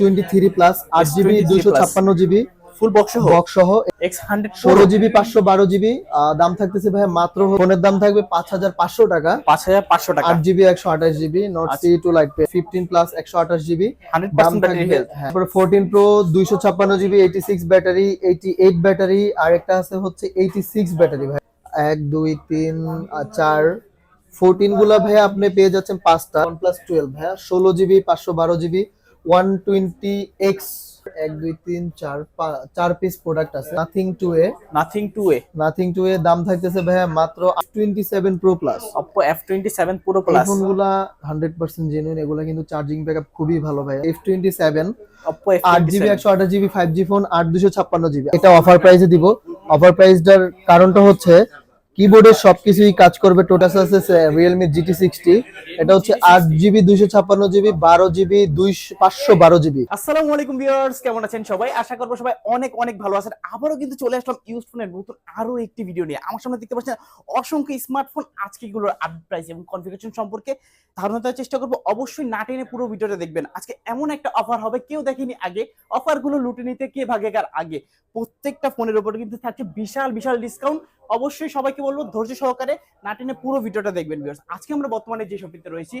Twenty three plus আট GB S23 ছাপ্পান্ন GB full box সহ? বক্স সহ। এক্স হান্ড্রেড ষোলো জিবি পাঁচশো বারো জিবি দাম থাকতেছে ভাই মাত্র ফোনের দাম থাকবে পাঁচ হাজার পাঁচশো টাকা। পাঁচ হাজার পাঁচশো টাকা। আট জিবি একশো আঠাশ GB note. C two lite fifteen plus একশো আঠাশ জিবি দাম থাকবে হেলথ হ্যাঁ ফোরটিন প্রো দুইশো ছাপ্পান্ন GB eighty six battery eighty eight battery আর একটা আছে হচ্ছে এইটি সিক্স ব্যাটারি ভাই এক দুই তিন আর চার ফোরটিনগুলা ভাইয়া আপনি পেয়ে যাচ্ছেন পাঁচটা। ওয়ান প্লাস টুয়েলভ ভাইয়া ষোলো জিবি পাঁচশো বারো জিবি ওয়ান টোয়েন্টি এক্স এক দুই তিন চার চার পিস প্রোডাক্ট আছে। Nothing two A nothing two A nothing two A দাম থাকতেছে ভাইয়া মাত্র twenty seven pro plus Oppo F twenty seven পুরো প্লাস ফোনগুলা হান্ড্রেড পার্সেন্ট জেনুইন এগুলা কিন্তু চার্জিং ব্যাকআপ খুবই ভালো ভাই এফ টোয়েন্টি সেভেন অপো আট জিবি একশো আঠাশ জিবি ফাইভ জি ফোন আট দুশো ছাপ্পান্ন জিবি এটা অফার প্রাইসে দিব। অফার প্রাইসটার কারণটা হচ্ছে কিবোর্ডের সবকিছুই কাজ করবে টোটাস আছে রিয়েলমি জিটি সিক্সটি এটা হচ্ছে আট জিবি, দুইশো ছাপ্পান্ন জিবি, বারো জিবি, দুইশো, পাঁচশো বারো জিবি। আসসালামু আলাইকুম ভিউয়ার্স, কেমন আছেন সবাই? আশা করব সবাই অনেক অনেক ভালো আছেন। আবারও কিন্তু চলে আসলাম ইউজ ফোনের নতুন আরও একটি ভিডিও নিয়ে। আমার সামনে দেখতে পাচ্ছেন অসংখ্য স্মার্টফোন আজকে এগুলোর আপডেট প্রাইস এবং কনফিগারেশন সম্পর্কে ধারণা দেওয়ার চেষ্টা করব। অবশ্যই না টেনে পুরো ভিডিওটা দেখবেন। আজকে এমন একটা অফার হবে, কেউ দেখেনি আগে। অফারগুলো লুটে নিতে কে ভাগেকার আগে? প্রত্যেকটা ফোনের উপর কিন্তু থাকছে বিশাল বিশাল ডিসকাউন্ট অবশ্যই সবাইকে বলব, ধৈর্য সহকারে না টেনে পুরো ভিডিওটা দেখবেন ভিউয়ার্স আজকে আমরা বর্তমানে যে শপিতে রয়েছি,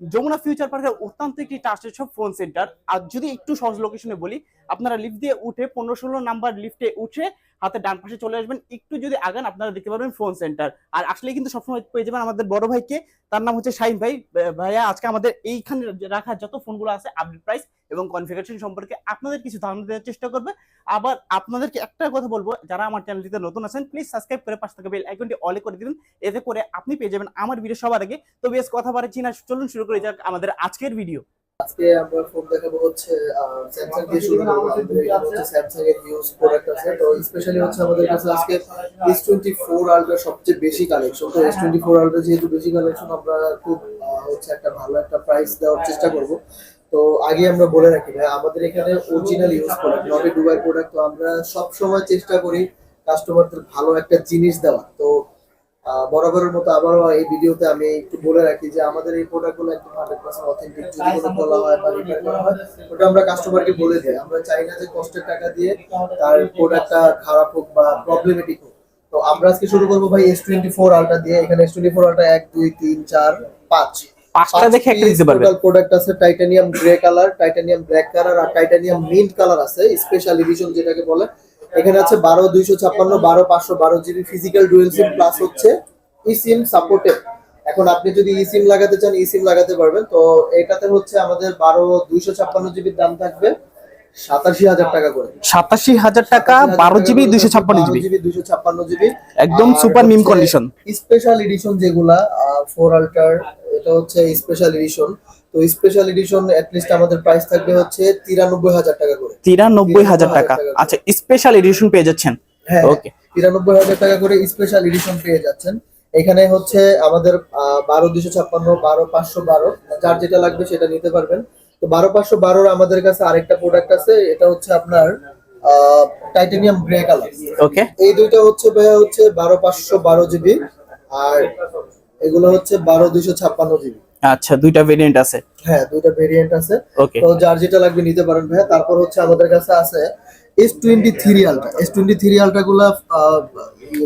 যমুনা ফিউচার পার্কের অত্যন্ত একটি ট্রাস্টেড সব ফোন সেন্টার আর যদি একটু সহজ লোকেশনে বলি, আপনারা লিফট দিয়ে উঠে পনেরো ষোলো নাম্বার লিফটে উঠে হাতে ডান পাশে চলে আসবেন। একটু যদি আগান, আপনারা দেখতে পারবেন ফোন সেন্টার আর আসলে কিন্তু সবসময় পেয়ে যাবেন আমাদের বড় ভাইকে। তার নাম হচ্ছে শাহিন ভাই। ভাইয়া, আজকে আমাদের এইখানে রাখা যত ফোনগুলো আছে আপডেট প্রাইস এবং কনফিগারেশন সম্পর্কে আপনাদের কিছু ধারণা দেওয়ার চেষ্টা করবে। আবার আপনাদেরকে একটা কথা বলব, যারা আমার চ্যানেলটিতে নতুন আছেন প্লিজ সাবস্ক্রাইব করে পাশে থাকা বেল আইকনটি অলে করে দিবেন। এতে করে আপনি পেয়ে যাবেন আমার ভিডিও সবার আগে। তো বেশ, কথা বাড়াচ্ছি না, চলুন শুরু করে যাক আমাদের আজকের ভিডিও আজকে আমরা ফোন দেখাবো হচ্ছে স্যামসাং দিয়ে শুরু করব। হচ্ছে স্যামসাং এর নিউজ প্রোডাক্ট আছে। তো স্পেশালি হচ্ছে আমাদের কাছে আজকে এস টোয়েন্টি ফোর আলট্রা সবচেয়ে বেশি কালেকশন তো এস টোয়েন্টি ফোর আলট্রা যেহেতু বেশি কালেকশন আমরা খুব হচ্ছে একটা ভালো একটা প্রাইস দেওয়ার চেষ্টা করব। তো আগে আমরা বলে রাখি, ভাই, আমাদের এখানে original use product not Dubai product তো আমরা সব সময় চেষ্টা করি কাস্টমারদের ভালো একটা জিনিস দেওয়া তো বরাবরের মতো আবারও এই ভিডিওতে আমি একটু বলে রাখি যে আমাদের এই প্রোডাক্টগুলো একদম হান্ড্রেড পার্সেন্ট অথেন্টিক যদি কোনো বলা হয় বা রিপেয়ার করা হয় ওটা আমরা কাস্টমারকে বলে দিই। আমরা চাই না যে কষ্টের টাকা দিয়ে তার প্রোডাক্টটা খারাপ হোক বা প্রবলেমেটিক হোক। তো আমরা আজকে শুরু করব ভাই এস টোয়েন্টি ফোর আলটা দিয়ে। এখানে এস টোয়েন্টি ফোর আলটা এক দুই তিন চার পাঁচ। পাঁচটা দেখে একটা দিতে পারবেন প্রোডাক্ট আছে titanium grey colour titanium black colour আর টাইটানিয়াম মিন্ট কালার আছে স্পেশাল এডিশন যেটাকে বলে। এখানে আছে বারো দুইশো ছাপ্পান্ন বারো পাঁচশো বারো GB physical dual SIM plus হচ্ছে ই সিম সাপোর্টেড এখন আপনি যদি ই সিম লাগাতে চান ই সিম লাগাতে পারবেন। তো এটাতে হচ্ছে আমাদের বারো দুইশো ছাপ্পান্ন জিবির দাম থাকবে সাতাশি হাজার টাকা করে। সাতাশি হাজার টাকা বারো জিবি দুইশো ছাপ্পান্ন জিবি। জিবি দুইশো ছাপ্পান্ন জিবি। একদম super mint condition special edition যেগুলা ফোর আল্টার এটা হচ্ছে স্পেশাল এডিশন তো স্পেশাল এডিশন লিস্ট আমাদের প্রাইস থাকবে হচ্ছে তিরানব্বই হাজার টাকা করে। তিরানব্বই হাজার টাকা। আচ্ছা স্পেশাল এডিশন পেয়ে যাচ্ছেন? হ্যাঁ ওকে তিরানব্বই হাজার টাকা করে স্পেশাল এডিশন পেয়ে যাচ্ছেন। এখানে হচ্ছে আমাদের বারো দুশো ছাপ্পান্ন বারো পাঁচশো বারো যার যেটা লাগবে সেটা নিতে পারবেন। তো বারো পাঁচশো বারোর আমাদের কাছে আরেকটা প্রোডাক্ট আছে এটা হচ্ছে আপনার টাইটানিয়াম গ্রে কালার ওকে এই দুইটা হচ্ছে ভাইয়া হচ্ছে বারো পাঁচশো বারো জিবি আর এগুলো হচ্ছে বারো দুইশো ছাপ্পান্ন জিবি। আচ্ছা দুইটা ভেরিয়েন্ট আছে। হ্যাঁ দুইটা ভেরিয়েন্ট আছে। তো যার যেটা লাগবে নিতে পারেন ভাইয়া। তারপর হচ্ছে আমাদের কাছে আছে S twenty three ultra S twenty three ultra গুলা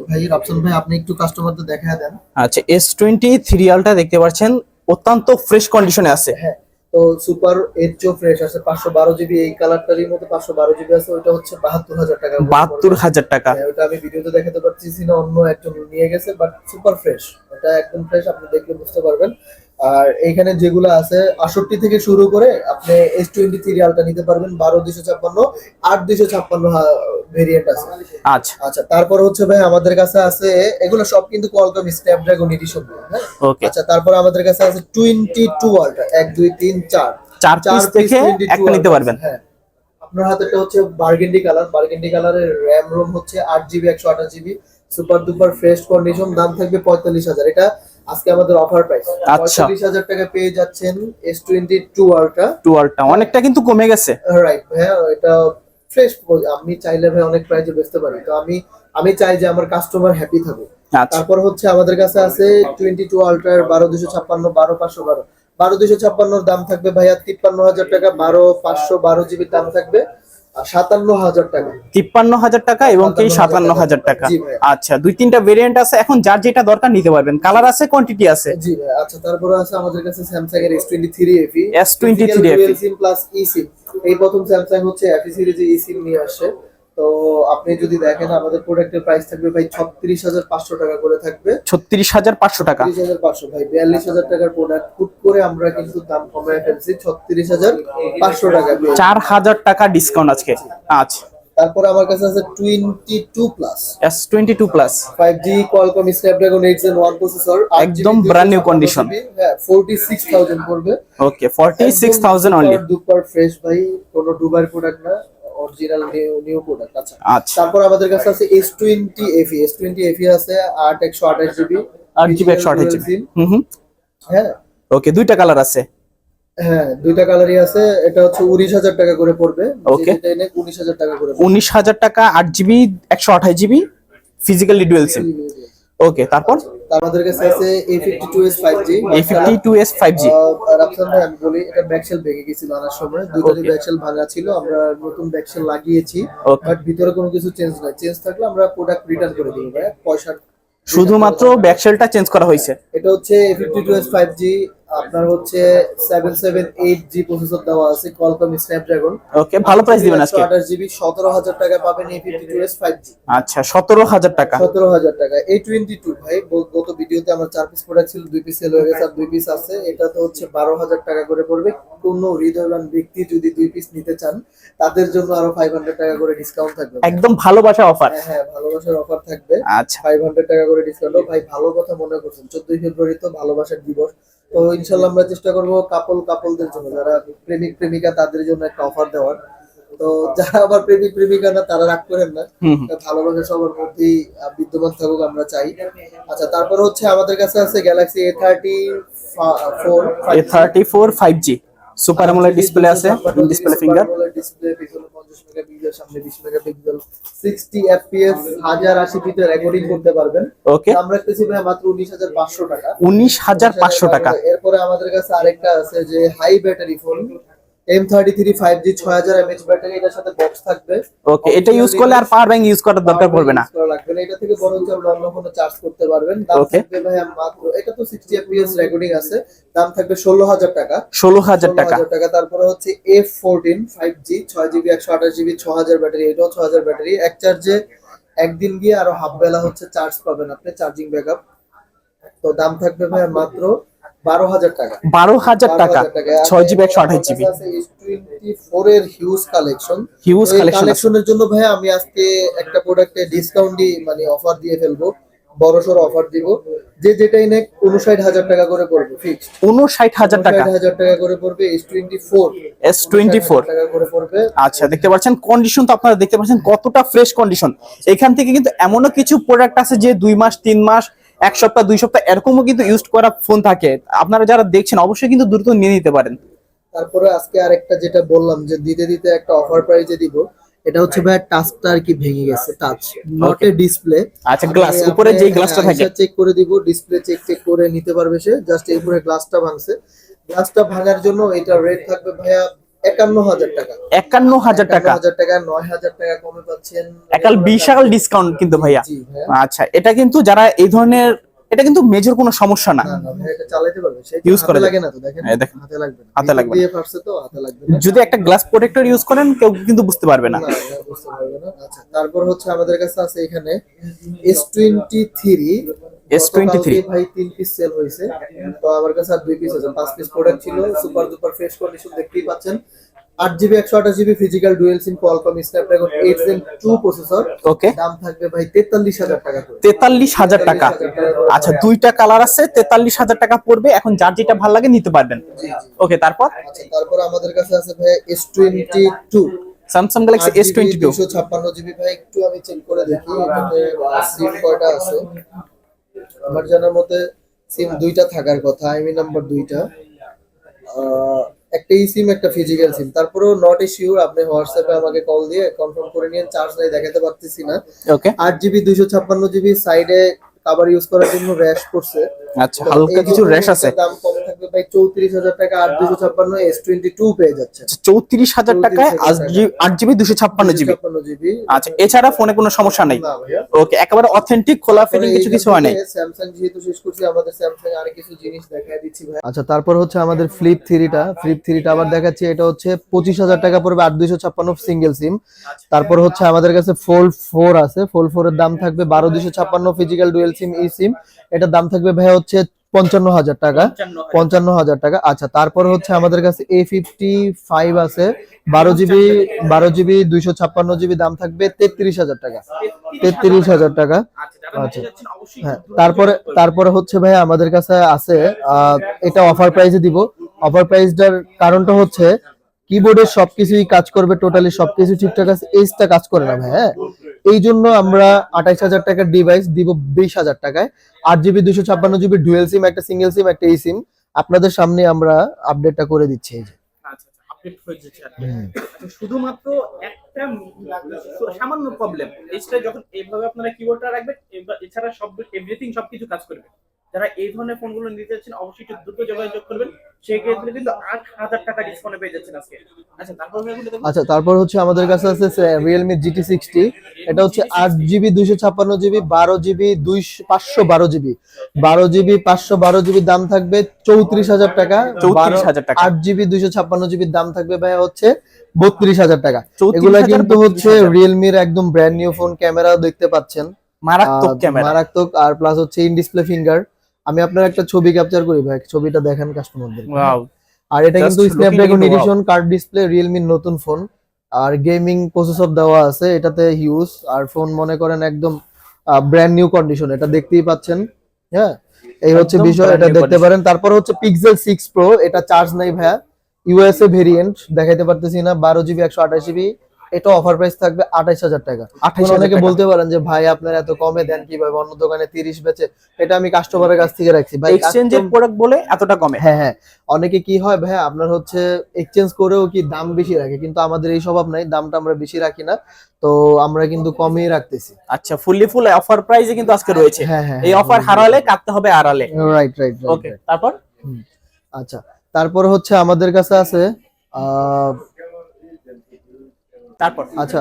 ভাই রাফসান ভাই আপনি একটু কাস্টমারদের দেখা দেন। আচ্ছা এস টোয়েন্টি থ্রি আলটা দেখতে পাচ্ছেন অত্যন্ত ফ্রেশ কন্ডিশনে আছে। হ্যাঁ তো সুপার এইচও ফ্রেশ আছে। পাঁচশো বারো জিবি এই কালারটারই মধ্যে পাঁচশো বারো জিবি আছে। ওইটা হচ্ছে বাহাত্তর হাজার টাকা বাহাত্তর হাজার টাকা। হ্যাঁ, ওটা আমি ভিডিওতে দেখাতে পারছি না অন্য একজন নিয়ে গেছে বাট সুপার ফ্রেশ ওটা একদম ফ্রেশ আপনি দেখলে বুঝতে পারবেন। আর এখানে যেগুলো আছে আষট্টি থেকে শুরু করে আপনি এস টোয়েন্টি থ্রি আলটা নিতে পারবেন বারো দুশো ছাপ্পান্ন আট দুশো ছাপ্পান্ন ভেরিয়েন্ট আছে। আচ্ছা। আচ্ছা তারপর হচ্ছে ভাই আমাদের কাছে আছে এগুলো সব কিন্তু কোয়ালকম স্ন্যাপড্রাগন এডিশন হ্যাঁ? আচ্ছা তারপর আমাদের কাছে আছে টোয়েন্টি টু আলটা এক দুই তিন চার। চার চার থেকে 22 একটা নিতে পারবেন। হ্যাঁ। আপনার হাতেটা হচ্ছে বার্গেন্ডি কালার বার্গেন্ডি কালারের র্যাম রোম হচ্ছে আট জিবি একশো আঠাশ GB super duper fresh condition দাম থাকবে পঁয়তাল্লিশ হাজার। এটা আজকে আমাদের অফার প্রাইস আচ্ছা। টাকা পেয়ে যাচ্ছেন এস টোয়েন্টি টু আলট্রা টুয়ালটা অনেকটা কিন্তু কমে গেছে। রাইট হ্যাঁ এটা ফ্রেশ আমি চাইলে ভাই অনেক প্রাইসে বেচতে পারি। তো আমি আমি চাই যে আমার কাস্টমার হ্যাপি থাকুক। আচ্ছা। তারপর হচ্ছে আমাদের কাছে আছে টোয়েন্টি টু আলট্রার বারো দুশো ছাপ্পান্ন বারো পাঁচশো বারো। বারো দুইশো ছাপ্পান্নর দাম থাকবে ভাইয়া তিপ্পান্ন হাজার টাকা বারো পাঁচশো বারো জিবির দাম থাকবে। সাতান্ন হাজার টাকা। তিপ্পান্ন হাজার টাকা এবং কি সাতান্ন হাজার টাকা। আচ্ছা দুই তিনটা ভেরিয়েন্ট আছে। এখন যার যেটা দরকার নিতে পারবেন। কালার আছে কোয়ান্টিটি আছে। জি ভাই আচ্ছা তারপরে আছে আমাদের কাছে স্যামসাং এর S twenty three FE S23 FE plus eSIM এই প্রথম স্যামসাং হচ্ছে এফি সিরিজে ই সিম নিয়ে আসছে তো আপনি যদি দেখেন আমাদের প্রোডাক্টের প্রাইস থাকবে ভাই ছত্রিশ হাজার পাঁচশো টাকা করে থাকবে। ছত্রিশ হাজার পাঁচশো টাকা? তিরিশ হাজার পাঁচশো ভাই বিয়াল্লিশ হাজার টাকার প্রোডাক্ট হুট করে আমরা কিন্তু দাম কমায় ফেলছি ছত্রিশ হাজার পাঁচশো টাকা চার হাজার টাকা ডিসকাউন্ট আজকে। আচ্ছা। তারপরে আমার কাছে আছে twenty two plus S twenty two plus five G Qualcomm Snapdragon eight gen one processor একদম new condition। হ্যাঁ ফোরটি সিক্স থাউজেন্ড পড়বে। Okay forty six thousand only duper fresh ভাই কোনো ডুবার প্রোডাক্ট না। অরিজিনাল নিউ প্রোডাক্ট আচ্ছা। তারপর আমাদের কাছে আছে S twenty FE S twenty FE আছে আট একশো আঠাশ জিবি আট জিবি একশো আঠাশ জিবি হুম হুম। হ্যাঁ। ওকে দুইটা কালার আছে? হ্যাঁ দুইটা কালারই আছে এটা হচ্ছে উনিশ হাজার টাকা করে পড়বে। এনে উনিশ হাজার টাকা করে পড়বে। উনিশ হাজার টাকা আট জিবি একশো আঠাশ GB physically dual SIM okay তারপর? তার আমাদের কাছে আছে A fifty two S five G A fifty two S five G Rafsan ভাই আমি বলি এটা ব্যাকশেল ভেঙে গিয়েছিল আনার সময়। দুইটারই ব্যাকসেল ব্যাকশেল ভাঙা ছিল আমরা নতুন ব্যাকশেল লাগিয়েছি. বাট ভিতরে কোনো কিছু চেঞ্জ নাই। চেঞ্জ থাকলে আমরা প্রোডাক্ট রিটার্ন করে দেব ভাই পয়সা শুধুমাত্র ব্যাকশেলটা চেঞ্জ করা হয়েছে? এটা হচ্ছে A fifty two S five G আপনার হচ্ছে seven seven eight G processor দেওয়া আছে কলকম স্ন্যাপড্রাগন ওকে ভালো প্রাইস দিবেন আজকে। আঠাশ জিবি সতেরো হাজার টাকা পাবেন A fifty two S five G আচ্ছা সতেরো হাজার টাকা। সতেরো হাজার টাকা। এই টোয়েন্টি টু ভাই গত ভিডিওতে আমার চার পিস প্রোডাক্ট ছিল দুই পিস সেল হয়ে গেছে আর দুই পিস আছে। এটা তো হচ্ছে বারো হাজার টাকা করে পড়বে। কোনো হৃদয়বান ব্যক্তি যদি দুই পিস নিতে চান তাদের জন্য আরও ফাইভ হান্ড্রেড টাকা করে ডিসকাউন্ট থাকবে। একদম ভালোবাসা অফার হ্যাঁ হ্যাঁ ভালোবাসার অফার থাকবে। আচ্ছা। ফাইভ হান্ড্রেড টাকা করে ডিসকাউন্ট ভাই ভালো কথা মনে করছেন। চোদ্দই ফেব্রুয়ারি তো ভালোবাসার দিবস। তো ইনশাল্লাহ আমরা চেষ্টা করব কাপল কাপলদের জন্য যারা প্রেমিক প্রেমিকা তাদের জন্য একটা অফার দেওয়ার। তো যারা আবার প্রেমিক প্রেমিকা না তারা রাগ করেন না। ভালোবাসা সবার মধ্যেই বিদ্যমান থাকুক আমরা চাই। আচ্ছা তারপর হচ্ছে আমাদের কাছে আছে Galaxy A thirty four A thirty four five G super AMOLED display আছে ডিসপ্লে ফিঙ্গার ডিসপ্লে পঞ্চাশ মেগাপিক্সেল সামনে বিশ মেগাপিক্সেল সিক্সটি এফপিএস হাজার আশি পিতে রেকর্ডিং করতে পারবেন। ওকে আমরা রাখতেছি ভাই মাত্র উনিশ হাজার পাঁচশো টাকা। উনিশ হাজার পাঁচশো টাকা। এরপরে আমাদের কাছে আরেকটা আছে যে high battery phone M thirty three five G ছয় হাজার এমএচ ব্যাটারি এটার সাথে বক্স থাকবে। ওকে এটা ইউজ করলে আর পাওয়ার ব্যাংক ইউজ করার দরকার পড়বে না। লাগবে না। এটা থেকে বড় হচ্ছে আমরা অন্য কোনো চার্জ করতে পারবেন। দাম থাকবে ভাই মাত্র এটা তো সিক্সটি এফপিএস রেকর্ডিং আছে। দাম থাকবে ষোলো হাজার টাকা। ষোলো হাজার টাকা। 16,000 টাকা। তারপরে হচ্ছে এফ ফোরটিন ফাইভ জি ছয় জিবি একশো আঠাশ জিবি ছ হাজার ব্যাটারি এটাও ছ হাজার ব্যাটারি। এক চার্জে একদিন গিয়ে আরও হাফ বেলা হচ্ছে চার্জ পাবেন আপনি চার্জিং ব্যাকআপ তো দাম থাকবে ভাই মাত্র বারো হাজার টাকা। বারো হাজার টাকা। 12,000 টাকা। ছয় জিবি একশো আঠাশ জিবি। ফোর এর হিউজ কালেকশন আছে। কালেকশনের জন্য ভাই আমি আজকে একটা প্রোডাক্টে ডিসকাউন্ট মানে অফার দিয়ে ফেলব। বড় সড়ো অফার দিব। যে যেটাই নেক উনষাট হাজার টাকা করে পড়বে ফিক্সড উনষাট হাজার টাকা। হাজার টাকা করে পড়বে S twenty four S twenty four টাকা করে পড়বে। আচ্ছা দেখতে পাচ্ছেন কন্ডিশন তো আপনারা দেখতে পাচ্ছেন কতটা ফ্রেশ কন্ডিশন এখান থেকে কিন্তু এমনও কিছু প্রোডাক্ট আছে যে দুই মাস তিন মাস এক সপ্তাহ দুই সপ্তাহ এরকমও কিন্তু ইউজ করা ফোন থাকে। আপনারা যারা দেখছেন অবশ্যই কিন্তু দ্রুত নিয়ে নিতে পারেন। তারপরে আজকে আরেকটা যেটা বললাম যে দিতে দিতে একটা অফার প্রাইজে দিব এটা হচ্ছে ভাই টাচটা আর কি ভেঙে গেছে টাচ নট এ ডিসপ্লে আচ্ছা গ্লাস উপরে যে গ্লাসটা থাকে। চেক করে দিব ডিসপ্লে চেক চেক করে নিতে পারবে সে জাস্ট এই উপরে গ্লাসটা ভাঙছে। গ্লাসটা ভাঙার জন্য এটা রেট থাকবে ভাইয়া একান্ন হাজার টাকা। একান্ন হাজার টাকা। হাজার টাকা নয় হাজার টাকা কমে পাচ্ছেন। একাল বিশাল ডিসকাউন্ট কিন্তু ভাইয়া। আচ্ছা এটা কিন্তু যারা এই ধরনের এটা কিন্তু মেজর কোনো সমস্যা না। না না ভাই এটা চালাতে পারবে। সে Use করা লাগে না তো দেখেন। হাতে লাগবে হাতে লাগবে না। দিয়ে ফাটছে তো হাতে লাগবে যদি একটা গ্লাস প্রোটেক্টর ইউজ করেন কেউ কিন্তু বুঝতে পারবে না। না, না, বুঝতে পারবে না। আচ্ছা, তারপর হচ্ছে আমাদের কাছে আছে এখানে এস টোয়েন্টি থ্রি S23 ভাই তিন পিস সেল তো আমার কাছে আর পিস আছে। পিস প্রোডাক্ট ছিল সুপার দুপার ফ্রেশ কন্ডিশন দেখতেই পাচ্ছেন। GB GB physical dual SIM Qualcomm Snapdragon eight gen two processor okay দাম থাকবে ভাই তেতাল্লিশ হাজার টাকা করে। তেতাল্লিশ হাজার টাকা। আচ্ছা দুইটা কালার আছে তেতাল্লিশ হাজার টাকা পড়বে। এখন যার যেটা ভালো লাগে নিতে পারবেন। ওকে তারপর? আচ্ছা তারপর আমাদের কাছে আছে ভাই S twenty two Samsung Galaxy S twenty two দুশো ছাপ্পান্ন জিবি ভাই একটু আমি চেক করে দেখি সিম কয়টা আছে। আমার জানার মতে সিম দুইটা থাকার কথা আইমি নাম্বার দুইটা। একটা ই সিম একটা ফিজিক্যাল সিম তারপরেও নট ইস্যুর আপনি হোয়াটসঅ্যাপে আমাকে কল দিয়ে কনফার্ম করে নিন চার্জ নাই দেখাতে পারতেছি না। ওকে আট জিবি দুইশো ছাপ্পান্ন জিবি সাইডে কাবার ইউজ করার জন্য র্যাশ করছে। আচ্ছা হালকা কিছু র্যাশ আছে। দাম কম থাকবে ভাই চৌত্রিশ হাজার টাকা আট দুশো ছাপ্পান্ন এস টোয়েন্টি টু পেয়ে যাচ্ছে। চৌত্রিশ হাজার টাকায় আট জিবি দুশো ছাপ্পান্ন জিবি। আচ্ছা এছাড়া ফোনে কোনো সমস্যা নেই? ওকে একেবারে অথেন্টিক খোলা ফিটিং কিছু কিছু হয় নাই? স্যামসাং যেহেতু শেষ করছি আমাদের স্যামসাং আর কিছু জিনিস দেখাই দিচ্ছি ভাই। আচ্ছা তারপর হচ্ছে আমাদের ফ্লিপ থ্রিটা ফ্লিপ থ্রিটা আবার দেখাচ্ছি এটা হচ্ছে পঁচিশ হাজার টাকা পড়বে আট দুইশো ছাপ্পান্ন সিঙ্গেল সিম তারপর হচ্ছে আমাদের কাছে ফোল্ড ফোর আছে ফোল্ড ফোর এর দাম থাকবে বারো দুইশো ছাপ্পান্ন ফিজিক্যাল ডুয়েল সিম ই সিম এটার দাম থাকবে ভাই হচ্ছে পঞ্চান্ন হাজার টাকা। পঞ্চান্ন হাজার টাকা। আচ্ছা তারপর হচ্ছে আমাদের কাছে এ ফিফটি ফাইভ আছে। বারো জিবি বারো জিবি দুইশো ছাপ্পান্ন জিবি দাম থাকবে তেত্রিশ হাজার টাকা। তেত্রিশ হাজার টাকা আচ্ছা। হ্যাঁ তারপরে তারপরে হচ্ছে ভাই আমাদের কাছে আছে আহ, এটা অফার প্রাইসে দিব। অফার প্রাইসটার কারণটা হচ্ছে কিবোর্ডের সবকিছুই কাজ করবে টোটালি সবকিছু ঠিকঠাক আছে। এইচটা কাজ করে না ভাই হ্যাঁ? এই জন্য আমরা আঠাইশ হাজার টাকার ডিভাইস দিব বিশ হাজার টাকায়। আট জিবি দুশো ছাপ্পান্ন জিবি ডুয়েল সিম একটা সিঙ্গেল সিম একটা এই সিম আপনাদের সামনে আমরা আপডেটটা করে দিচ্ছি এই যে। আর কি। তো শুধুমাত্র একটা সামান্য প্রবলেম এইটা যখন এইভাবে আপনারা কিবোর্ডটা রাখবেন এছাড়া সব এভরিথিং সবকিছু কাজ করবে। যারা এই ধরনের ফোনগুলো নিতে যাচ্ছেন অবশ্যই একটু দ্রুত যোগাযোগ করবেন। সেই ক্ষেত্রে কিন্তু আট হাজার টাকা ডিসকাউন্টে পেয়ে যাচ্ছেন আজকে। আচ্ছা তারপর আচ্ছা তারপর হচ্ছে আমাদের কাছে আছে রিয়েলমি জিটি সিক্সটি এটা হচ্ছে আট জিবি দুইশো ছাপ্পান্ন জিবি বারো জিবি দুইশো পাঁচশো বারো জিবি। বারো জিবি পাঁচশো বারো জিবি দাম থাকবে চৌত্রিশ হাজার টাকা। 34,000 টাকা। আট জিবি দুইশো ছাপ্পান্ন জিবির দাম থাকবে ভাই হচ্ছে বত্রিশ হাজার টাকা। 34,000, এগুলা কিন্তু হচ্ছে রিয়েলমির একদম ব্র্যান্ড নিউ ফোন ক্যামেরা দেখতে পাচ্ছেন। মারাত্মক ক্যামেরা মারাত্মক আর প্লাস হচ্ছে ইন ডিসপ্লে ফিঙ্গার আমি আপনার একটা ছবি ক্যাপচার করি ভাই ছবিটা দেখেন কাস্টমারদের ওয়াও আর এটা কিন্তু স্ন্যাপড্রাগন এডিশন কার্ড ডিসপ্লে রিয়েলমির নতুন ফোন আর গেমিং প্রসেসর দেওয়া আছে এটাতে হিউজ আর ফোন মনে করেন একদম ব্র্যান্ড নিউ কন্ডিশন এটা দেখতেই পাচ্ছেন। হ্যাঁ? এই হচ্ছে বিষয় এটা দেখতে পারেন। তারপর হচ্ছে পিক্সেল সিক্স প্রো এটা চার্জ নাই ভাইয়া। ইউএসএ ভেরিয়েন্ট দেখাইতে পারতেছি না বারো জিবি একশো আঠাশ জিবি এটা অফার প্রাইস থাকবে আঠাইশ হাজার টাকা। আঠাইশ অনেকে বলতে পারেন যে ভাই আপনার এত কমে দেন কীভাবে? অন্য দোকানে তিরিশ বেচে। এটা আমি কাস্টমারের কাছ থেকে রাখছি। ভাই এক্সচেঞ্জের প্রোডাক্ট বলে এতটা কমে। হ্যাঁ হ্যাঁ। অনেকে কি হয় ভাই আপনার হচ্ছে এক্সচেঞ্জ করেও কি দাম বেশি রাখে? কিন্তু আমাদের এই স্বভাব নাই দামটা আমরা বেশি রাখি না। তো আমরা কিন্তু কমই রাখতেছি। আচ্ছা ফুললি ফুল অফার প্রাইসে কিন্তু আজকে রয়েছে। হ্যাঁ হ্যাঁ এই অফার হারালে কাটতে হবে আড়ালে। রাইট রাইট ওকে তারপর? আচ্ছা তারপর হচ্ছে আমাদের কাছে আছে আহ, তারপর। আচ্ছা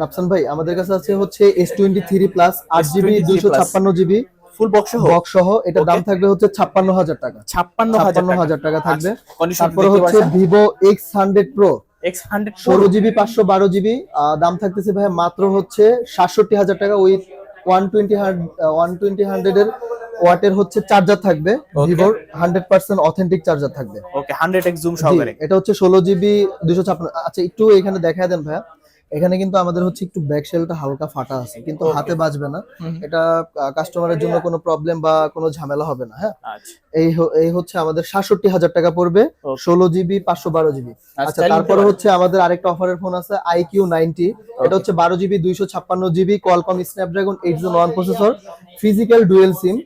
রাফসান ভাই আমাদের কাছে আছে হচ্ছে এস টোয়েন্টি থ্রি প্লাস আট জিবি S23 দুইশো ছাপ্পান্ন জিবি ফুল বক্স সহ? বক্স সহ এটার দাম থাকবে হচ্ছে ছাপ্পান্ন হাজার টাকা। ছাপ্পান্ন ছাপ্পান্ন হাজার হাজার টাকা থাকবে। কন্ডিশন তারপরে হচ্ছে Vivo X hundred pro X ষোলো জিবি পাঁচশো বারো জিবি দাম থাকতেছে ভাই মাত্র হচ্ছে সাতষট্টি হাজার টাকা with one twenty one twenty hundred এর ওয়াটের হচ্ছে চার্জার থাকবে. ভিভোর হান্ড্রেড পার্সেন্ট অথেন্টিক চার্জার থাকবে। ওকে হান্ড্রেড এক্স জুম সহকারে। এটা হচ্ছে ষোলো জিবি দুশো ছাপ্পান্ন। আচ্ছা একটু এখানে দেখা দেন ভাইয়া। এখানে কিন্তু আমাদের হচ্ছে একটু ব্যাক শেলটা হালকা ফাটা আছে কিন্তু হাতে বাজবে না। এটা কাস্টমারের জন্য কোনো প্রবলেম বা কোনো ঝামেলা হবে না হ্যাঁ? আচ্ছা। এই এই হচ্ছে আমাদের সাতষট্টি হাজার টাকা পড়বে. ষোলো জিবি পাঁচশো বারো জিবি। আচ্ছা তারপরে হচ্ছে আমাদের আরেকটা অফারের ফোন আছে আইকিউ নাইনটি এটা হচ্ছে বারো জিবি দুইশো ছাপ্পান্ন GB Qualcomm Snapdragon eight zero one processor physical dual SIM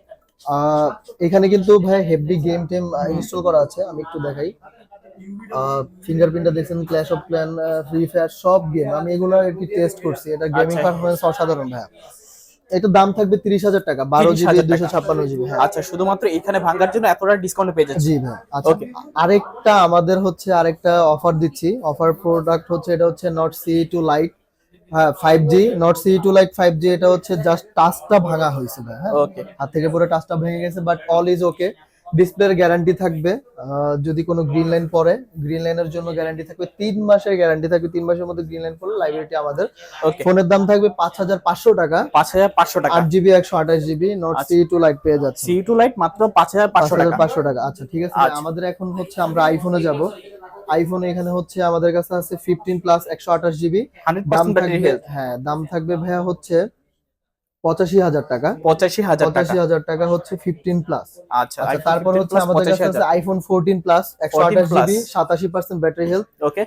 এখানে কিন্তু ভাই হেভি গেম টেম ইনস্টল করা আছে আমি একটু দেখাই। ফিঙ্গারপ্রিন্টটা দেখছেন Clash of Clan free fire সব গেম আমি এগুলো আর কি টেস্ট করছি। এটা গেমিং আচ্ছা। পারফরমেন্স অসাধারণ ভাই এটার দাম থাকবে তিরিশ হাজার টাকা বারো জিবি 30,000 দুইশো টাকা। ছাপ্পান্ন জিবি হ্যাঁ। আচ্ছা শুধুমাত্র এখানে ভাঙার জন্য এতটা ডিসকাউন্ট পেয়ে যাচ্ছে জি ভাই আচ্ছা। Okay. আরেকটা আমাদের হচ্ছে আরেকটা অফার দিচ্ছি। অফার প্রোডাক্ট হচ্ছে এটা হচ্ছে নট সি টু লাইট হ্যাঁ five G Nord C two lite five G এটা হচ্ছে জাস্ট টাচটা ভাঙা হয়েছে ভাই হ্যাঁ? ওকে হাত থেকে পুরো টাচটা ভেঙে গেছে বাট অল ইজ ওকে ডিসপ্লের গ্যারান্টি থাকবে যদি কোনো গ্রিন লাইন পরে গ্রিন লাইনের জন্য গ্যারান্টি থাকবে তিন মাসের গ্যারান্টি থাকবে তিন মাসের মধ্যে গ্রিন লাইন পড়লে লাইব্রেরিটি আমাদের। ওকে ফোনের দাম থাকবে পাঁচ হাজার পাঁচশো টাকা। পাঁচ হাজার পাঁচশো টাকা। আট জিবি একশো আঠাশ GB Nord. C two lite পেয়ে যাচ্ছে সি টু লাইট মাত্র পাঁচ হাজার পাঁচশো টাকা। পাঁচশো টাকা। আচ্ছা ঠিক আছে আচ্ছা। আমাদের এখন হচ্ছে আমরা আইফোনে যাব। আইফোনে এখানে হচ্ছে আমাদের কাছে আছে ফিফটিন প্লাস একশো আঠাশ জিবি দাম থাকবে হেলথ হ্যাঁ দাম থাকবে ভাইয়া হচ্ছে পঁচাশি হাজার টাকা। পঁচাশি হাজার টাকা। পঁচাশি হাজার টাকা হচ্ছে ফিফটিন প্লাস আচ্ছা আচ্ছা তারপর হচ্ছে আমাদের কাছে আছে আইফোন ফোরটিন প্লাস একশো আঠাশ জিবি সাতাশি পার্সেন্ট ব্যাটারি হেলথ ওকে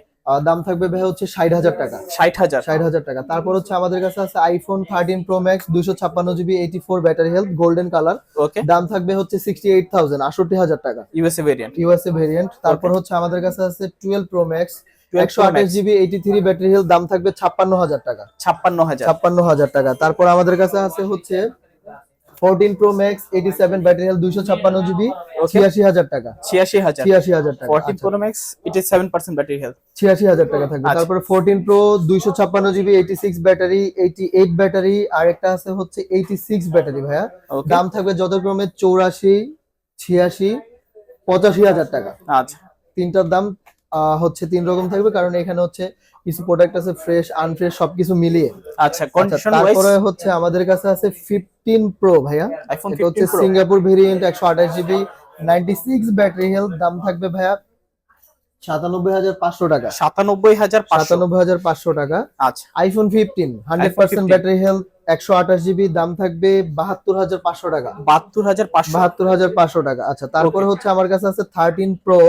দাম থাকবে ভাই হচ্ছে ষাট হাজার টাকা। ষাট হাজার। ষাট হাজার টাকা। তারপর হচ্ছে আমাদের কাছে আছে আইফোন থার্টিন প্রো ম্যাক্স দুশো ছাপ্পান্ন GB eighty four battery health golden colour okay দাম থাকবে হচ্ছে সিক্সটি এইট থাউজেন্ড আটষট্টি হাজার টাকা। ইউএসএ ভেরিয়েন্ট ইউএসএ ভেরিয়েন্ট তারপর হচ্ছে আমাদের কাছে আছে টুয়েলভ প্রো ম্যাক্স 12 একশো আঠাশ। GB eighty three battery health দাম থাকবে ছাপ্পান্ন হাজার টাকা। ছাপ্পান্ন হাজার। ছাপ্পান্ন হাজার টাকা। তারপর আমাদের কাছে আছে হচ্ছে fourteen pro max eighty seven battery health দুইশো ছাপ্পান্ন জিবি ছিয়াশি হাজার টাকা। ছিয়াশি হাজার ছিয়াশি হাজার টাকা ফোরটিন আচ্ছা, প্রো ম্যাক্স এটা সেভেন পার্সেন্ট ব্যাটারি হেলথ ছিয়াশি হাজার টাকা থাকবে। তারপরে ফোরটিন প্রো দুইশো ছাপ্পান্ন GB eighty six battery eighty eight battery আর একটা আছে হচ্ছে এইটি সিক্স ব্যাটারি ভাইয়া দাম থাকবে যথাক্রমে চৌরাশি ছিয়াশি পঁচাশি হাজার টাকা। আচ্ছা। তিনটার দাম আহ, হচ্ছে তিন রকম থাকবে কারণ এখানে হচ্ছে কিছু প্রোডাক্ট আছে ফ্রেশ আনফ্রেশ সবকিছু মিলিয়ে। আচ্ছা আচ্ছা, কন্ডিশন ওয়াইজ তারপরে হচ্ছে আমাদের কাছে আছে ফিফটিন প্রো ভাইয়া। আইফোন এটা হচ্ছে 15 প্রো সিঙ্গাপুর ভেরিয়েন্ট একশো আঠাশ GB ninety six battery health দাম থাকবে ভাইয়া সাতানব্বই হাজার পাঁচশো টাকা। সাতানব্বই হাজার পাঁচশো। সাতানব্বই হাজার পাঁচশো টাকা। আচ্ছা। IPhone fifteen hundred percent 15 battery health একশো আঠাশ জিবি দাম থাকবে বাহাত্তর হাজার পাঁচশো টাকা। বাহাত্তর হাজার পাঁচশো। বাহাত্তর হাজার পাঁচশো টাকা। আচ্ছা তারপরে হচ্ছে আমার কাছে আছে থার্টিন প্রো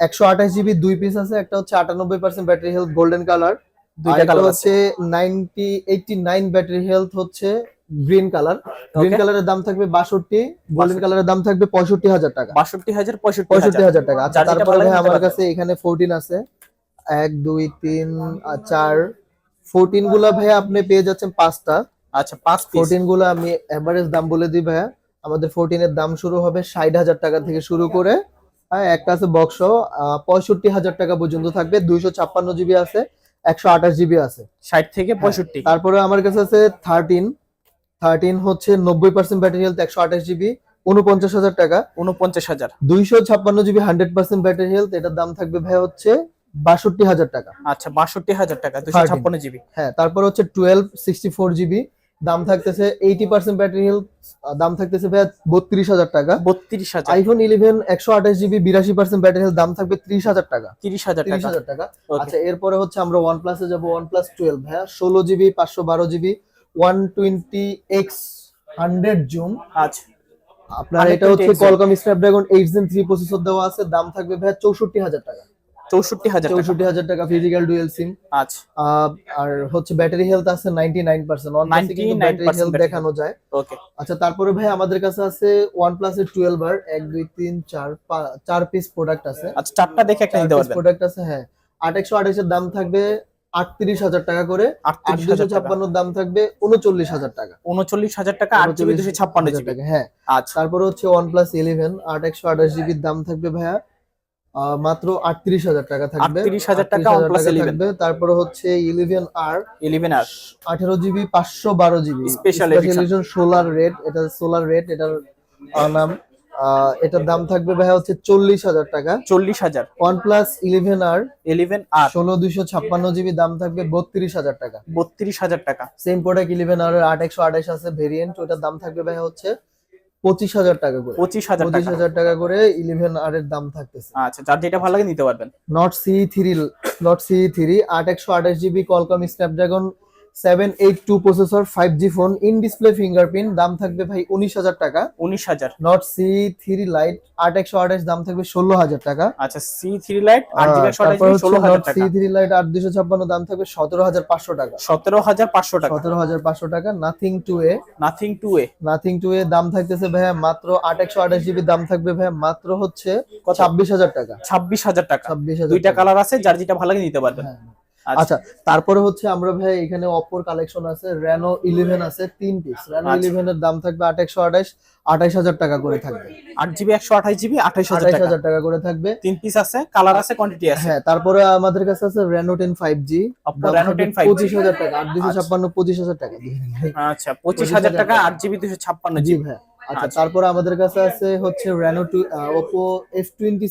একশো আঠাশ জিবি দুই পিস আছে একটা হচ্ছে আটানব্বই percent battery health golden colour দুইটা দুইটা কালার হচ্ছে ninety eighty nine battery health হচ্ছে গ্রিন কালার গ্রিন. কালারের দাম থাকবে বাষট্টি গোল্ডেন কালারের দাম থাকবে পঁয়ষট্টি হাজার টাকা। বাষট্টি হাজার পঁয়ষট্টি হাজার। টাকা। আচ্ছা তারপরে ভাই আমার কাছে এখানে ফোরটিন আছে। এক দুই তিন আর চার ফোরটিনগুলা ভাই আপনি পেয়ে যাচ্ছেন পাঁচটা। আচ্ছা পাঁচ ফোরটিনগুলো আমি এভারেজ দাম বলে দিই ভাইয়া। আমাদের ফোরটিনের দাম শুরু হবে ষাট হাজার টাকা থেকে শুরু করে হ্যাঁ একটা আছে বক্স পঁয়ষট্টি হাজার টাকা পর্যন্ত থাকবে দুইশো ছাপ্পান্ন জিবি আছে একশো আঠাশ জিবি আছে। ষাট থেকে পঁয়ষট্টি। তারপরে আমার কাছে আছে থার্টিন থার্টিন হচ্ছে নব্বই পার্সেন্ট ব্যাটারি হেলথ একশো আঠাশ জিবি উনপঞ্চাশ হাজার টাকা। উনপঞ্চাশ হাজার। দুইশো ছাপ্পান্ন GB hundred percent battery health এটার দাম থাকবে ভাই হচ্ছে বাষট্টি হাজার টাকা। আচ্ছা বাষট্টি হাজার টাকা দুশো ছাপ্পান্ন জিবি হ্যাঁ তারপর হচ্ছে টুয়েলভ সিক্সটি ফোর জিবি দাম থাকতেছে এইটি পার্সেন্ট ব্যাটারি হেলথ দাম থাকতেছে ভাই বত্রিশ হাজার টাকা। বত্রিশ হাজার। আইফোন ইলেভেন একশো আঠাশ জিবি বিরাশি পার্সেন্ট ব্যাটারি হেলথ দাম থাকবে ত্রিশ হাজার টাকা। তিরিশ হাজার ত্রিশ হাজার টাকা। আচ্ছা এরপরে হচ্ছে আমরা ওয়ান প্লাসে যাব ওয়ান প্লাস টুয়েলভ হ্যাঁ ষোলো জিবি পাঁচশো বারো GB one twenty X hundred zoom আচ্ছা। আপনার এটা হচ্ছে 128 Qualcomm Snapdragon eight gen three processor দেওয়া আছে দাম থাকবে ভাই চৌষট্টি হাজার টাকা। চৌষট্টি হাজার চৌষট্টি হাজার টাকা ফিজিক্যাল ডুয়েল সিম আচ্ছা। আর হচ্ছে ব্যাটারি হেলথ আছে ninety nine percent 99% battery health দেখানো যায়। ওকে আচ্ছা তারপরে ভাই আমাদের কাছে আছে ওয়ান প্লাস এর টুয়েলভ আর এক দুই তিন চার চার পিস প্রোডাক্ট আছে। আচ্ছা চারটা দেখে একটা নিতে পারবেন। প্রোডাক্ট আছে হ্যাঁ। আট একশো আঠাশের দাম থাকবে আটত্রিশ হাজার টাকা করে। আটত্রিশ দুশো ছাপ্পান্নর দাম থাকবে উনচল্লিশ হাজার টাকা। উনচল্লিশ হাজার টাকা আট জিবি দুশো ছাপ্পান্ন 39,000 জিবি হ্যাঁ। আচ্ছা। তারপরে হচ্ছে ওয়ান প্লাস ইলেভেন আট একশো আঠাশ জিবির দাম থাকবে ভাইয়া মাত্র আটত্রিশ হাজার টাকা থাকবে। 38,000 টাকা 38,000 OnePlus 11 থাকবে। তারপরে হচ্ছে ইলেভেন আর ইলেভেন আর আঠেরো জিবি পাঁচশো বারো জিবি। Edition। সোলার রেড এটা সোলার রেড এটার নাম। এটার দাম থাকবে ভাইয়া হচ্ছে চল্লিশ হাজার টাকা। চল্লিশ হাজার। ওয়ান প্লাস ইলেভেন আর ইলেভেন আর ষোলো দুইশো ছাপ্পান্ন জিবি দাম থাকবে বত্রিশ হাজার টাকা। বত্রিশ হাজার টাকা। সেম প্রোডাক্ট ইলেভেন আর আট একশো আঠাশ আছে ভেরিয়েন্ট ওটার দাম থাকবে ভাই হচ্ছে পঁচিশ হাজার টাকা করে। পঁচিশ হাজার পঁচিশ হাজার টাকা করে ইলেভেন আর এর দাম থাকতেছে। আচ্ছা যার যেটা ভালো লাগে নিতে পারবেন। Nord C three Nord C three আট একশো আঠাশ GB Qualcomm Snapdragon seven eight two processor five G phone in display fingerprint দাম থাকবে ভাই উনিশ হাজার টাকা। উনিশ হাজার। নট সি থ্রি লাইট আট একশো আঠাশ দাম থাকবে ষোলো হাজার টাকা। আচ্ছা C three lite C three lite আট দুশো ছাপ্পান্ন দাম থাকবে সতেরো হাজার পাঁচশো টাকা। সতেরো হাজার পাঁচশো টাকা। সতেরো হাজার পাঁচশো টাকা Nothing two A Nothing two A Nothing two A দাম থাকতেছে ভাইয়া মাত্র আট একশো আঠাশ জিবি দাম থাকবে ভাইয়া মাত্র হচ্ছে? ছাব্বিশ হাজার টাকা। ছাব্বিশ হাজার টাকা। ছাব্বিশ হাজার দুইটা কালার আছে যার যেটা ভালো লাগে নিতে পারবেন। হ্যাঁ। আচ্ছা। আচ্ছা তারপরে হচ্ছে আমরা ভাই এখানে অপোর কালেকশন আছে রেনো ইলেভেন আছে তিন পিস রেনো। ইলেভেন এর দাম থাকবে আট একশো আঠাশ আঠাইশ হাজার টাকা করে থাকবে। আট জিবি একশো আঠাশ জিবি আঠাইশ হাজার টাকা। করে থাকবে। তিন পিস আছে কালার আছে কোয়ান্টিটি আছে। হ্যাঁ তারপরে আমাদের কাছে আছে Reno ten five G Reno 10 5G পঁচিশ হাজার টাকা আট দুশো আচ্ছা। ছাপ্পান্ন পঁচিশ হাজার টাকা। আচ্ছা পঁচিশ হাজার টাকা আট জিবি দুশো ছাপ্পান্ন জিবি ভাই। আচ্ছা তারপরে আমাদের কাছে আছে হচ্ছে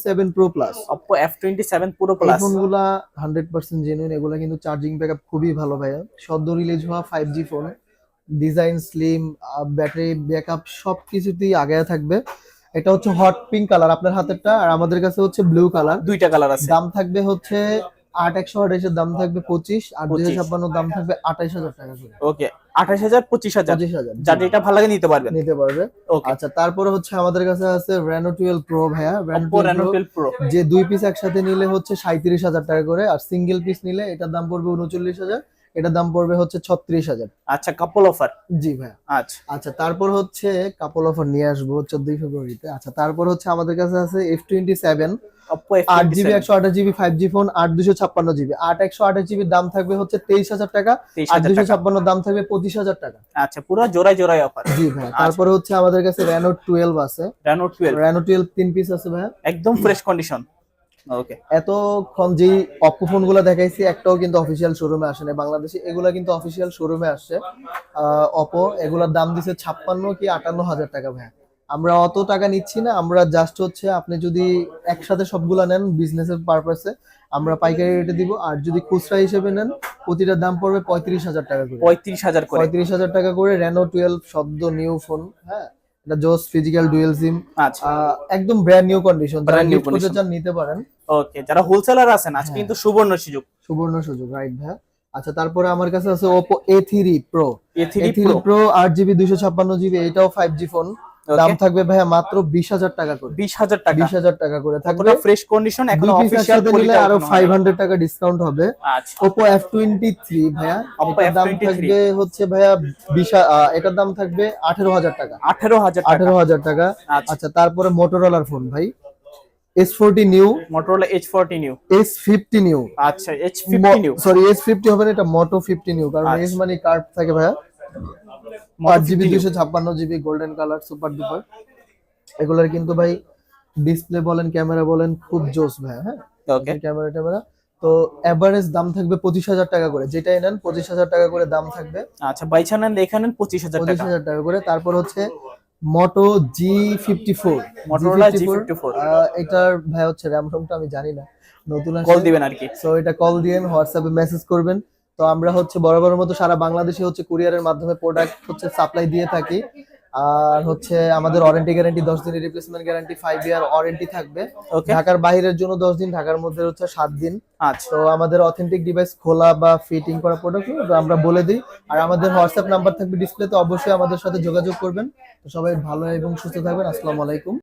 seven pro plus Oppo F twenty seven পুরো এই প্লাস ফোনগুলা হান্ড্রেড পার্সেন্ট জেনুইন এগুলা কিন্তু চার্জিং ব্যাকআপ খুবই ভালো ভাইয়া। সদ্য রিলিজ হওয়া five G phone design slim battery backup সব কিছুতেই আগে থাকবে। এটা হচ্ছে হট পিঙ্ক কালার আপনার হাতেরটা আর আমাদের কাছে হচ্ছে ব্লু কালার দুইটা কালার আছে। দাম থাকবে হচ্ছে আট একশো আঠাশের দাম থাকবে পঁচিশ আর 25 ছাপ্পান্ন দাম থাকবে আঠাইশ হাজার টাকা করে। ওকে আঠাশ হাজার পঁচিশ হাজার। পঁচিশ হাজার যাতে এটা ভালো লাগে নিতে পারবে নিতে পারবে। আচ্ছা তারপরে হচ্ছে আমাদের কাছে আছে রেনো টুয়েলভ প্রো ভাইয়া। রেনো রেনো টুয়েলভ প্রো যে দুই পিস একসাথে নিলে হচ্ছে সাঁত্রিশ হাজার টাকা করে আর সিঙ্গেল পিস নিলে এটার দাম পড়বে উনচল্লিশ হাজার। এটার দাম পড়বে হচ্ছে ছত্রিশ হাজার। আচ্ছা কাপল অফার জি ভাইয়া। আচ্ছা। আচ্ছা তারপর হচ্ছে কাপল অফার নিয়ে আসব চোদ্দই ফেব্রুয়ারিতে। আচ্ছা তারপর হচ্ছে আমাদের কাছে আছে এফ টোয়েন্টি সেভেন আট জিবি একশো আঠাশ জিবি ফাইভ জি ফোন আট দুশো ছাপ্পান্ন জিবি আট একশো আঠাশ জিবির দাম থাকবে হচ্ছে তেইশ হাজার টাকা। আট দুশো ছাপ্পান্ন দাম থাকবে পঁচিশ হাজার টাকা। আচ্ছা পুরো জোড়ায় জোড়ায় অফার জি ভাই তারপরে হচ্ছে আমাদের কাছে র্যানো টুয়েলভ আছে। রেনো 12 র্যানো টুয়েলভ তিন পিস আছে ভাই একদম ফ্রেশ কন্ডিশন ওকে এতক্ষণ যেই অপো ফোনগুলো দেখাইছি একটাও কিন্তু অফিসিয়াল শোরুমে আসে না বাংলাদেশে এগুলা কিন্তু অফিসিয়াল শোরুমে আসছে। অপো এগুলার দাম দিছে ছাপ্পান্ন কি আটান্ন হাজার টাকা ভাই আমরা অত টাকা নিচ্ছি না আমরা জাস্ট হচ্ছে আপনি যদি একসাথে সবগুলা নেন বিজনেসের পারপাসে আমরা পাইকারি রেটে দিব। আর যদি খুচরা হিসেবে নেন প্রতিটার দাম পড়বে পঁয়ত্রিশ হাজার টাকা করে। পঁয়ত্রিশ হাজার করে। পঁয়ত্রিশ হাজার টাকা করে রেনো টুয়েলভ শব্দ নিউ ফোন হ্যাঁ? এটা জোস ফিজিক্যাল ডুয়েল সিম একদম ব্র্যান্ড নিউ কন্ডিশন যারা নিতে পারেন। ওকে যারা হোলসেলার আছেন আজকে হ্যাঁ। কিন্তু সুবর্ণ সুযোগ। সুবর্ণ সুযোগ রাইট ভাই আচ্ছা তারপরে আমার কাছে আছে Oppo A3 Pro A3 A3 Pro Pro 8GB 256GB এটাও 5G ফোন দাম থাকবে ভাইয়া মাত্র 20000 টাকা করে। বিশ হাজার টাকা। 20000 টাকা করে থাকবে। ফ্রেশ কন্ডিশন এখন পিস নিলে আরও 500 টাকা ডিসকাউন্ট হবে। আচ্ছা। Oppo F23 ভাইয়া। Oppo দাম থাকবে হচ্ছে ভাইয়া বিশা- আহ, এটার দাম থাকবে 18000 টাকা। আঠেরো হাজার টাকা। 18000 টাকা। আচ্ছা। আচ্ছা তারপরে মোটরোলার ফোন ভাই। S40 new Edge forty new S50 new আচ্ছা Edge fifty new sorry S50 হবে না এটা মোটো 50 নিউ কারণ আচ্ছা। S মানে কার্ড থাকে ভাইয়া। আট জিবি দুশো ছাপ্পান্ন GB golden colour super duper এগুলোর কিন্তু ভাই ডিসপ্লে বলেন ক্যামেরা বলেন খুব জোস ভাই হ্যাঁ? ওকে ক্যামেরা ট্যামেরা তো এভারেজ দাম থাকবে পঁচিশ হাজার টাকা করে যেটাই নেন পঁচিশ হাজার টাকা করে দাম থাকবে। আচ্ছা বাইছানান এখানে পঁচিশ হাজার পঁচিশ টাকা হাজার টাকা করে তারপর হচ্ছে Moto G fifty four Motorola G fifty four এটার ভাই হচ্ছে র্যাম রোমটা আমি জানি না। নতুন কল দিবেন আর কি। সো এটা কল দিবেন হোয়াটসঅ্যাপে মেসেজ করবেন। তো আমরা হচ্ছে বরাবরের মতো সারা বাংলাদেশে হচ্ছে কুরিয়ারের মাধ্যমে প্রোডাক্ট হচ্ছে সাপ্লাই দিয়ে থাকি। আর হচ্ছে আমাদের ওয়ারেন্টি গ্যারান্টি দশ দিনের replacement guarantee five year warranty থাকবে। ঢাকার বাইরের জন্য দশ দিন ঢাকার মধ্যে হচ্ছে সাত দিন। আচ্ছা। তো আমাদের অথেন্টিক ডিভাইস খোলা বা ফিটিং করা প্রোডাক্ট আমরা বলে দিই। আর আমাদের হোয়াটসঅ্যাপ নাম্বার থাকবে ডিসপ্লে ডিসপ্লেতে অবশ্যই আমাদের সাথে যোগাযোগ করবেন। তো সবাই ভালো এবং সুস্থ থাকবেন। আসসালামু আলাইকুম।